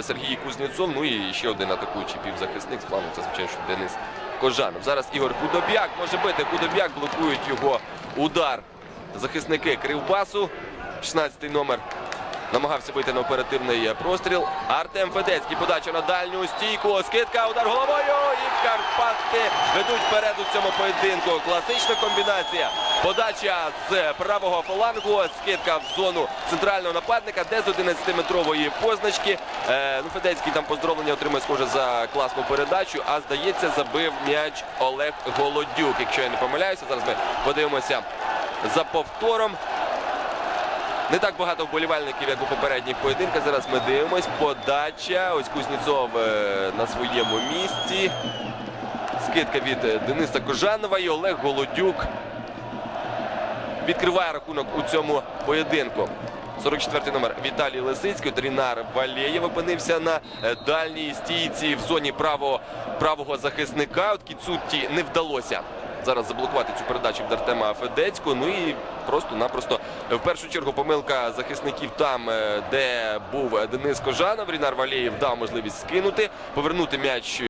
Сергій Кузнєцов. Ну і ще один атакуючий півзахисник з плану. Це звичайно, що Денис Кожанов. Зараз Ігор Худобяк може бити. Худобяк блокують його удар. Захисники Кривбасу. 16-й номер намагався вийти на оперативний простріл. Артем Федецький подача на дальню стійку. Скидка, удар головою. І Карпати ведуть вперед у цьому поєдинку. Класична комбінація. Подача з правого фалангу. Скидка в зону центрального нападника, де з 11-метрової позначки. Е, ну, Федецький там поздоровлення отримує схоже за класну передачу. А здається, забив м'яч Олег Голодюк. Якщо я не помиляюся, зараз ми подивимося за повтором. Не так багато вболівальників, як у попередніх поєдинках. Зараз ми дивимось. Подача. Ось Кузнєцов е, на своєму місці. Скидка від е, Дениса Кожанова і Олег Голодюк відкриває рахунок у цьому поєдинку. 44-й номер Віталій Лисицький, Трінар Валєєв опинився на е, дальній стійці в зоні правого, правого захисника. От Кіцутті не вдалося зараз заблокувати цю передачу від Артема Федецького. Ну і просто-напросто в першу чергу помилка захисників там, е, де був Денис Кожанов. Рінар Валєєв дав можливість скинути, повернути м'яч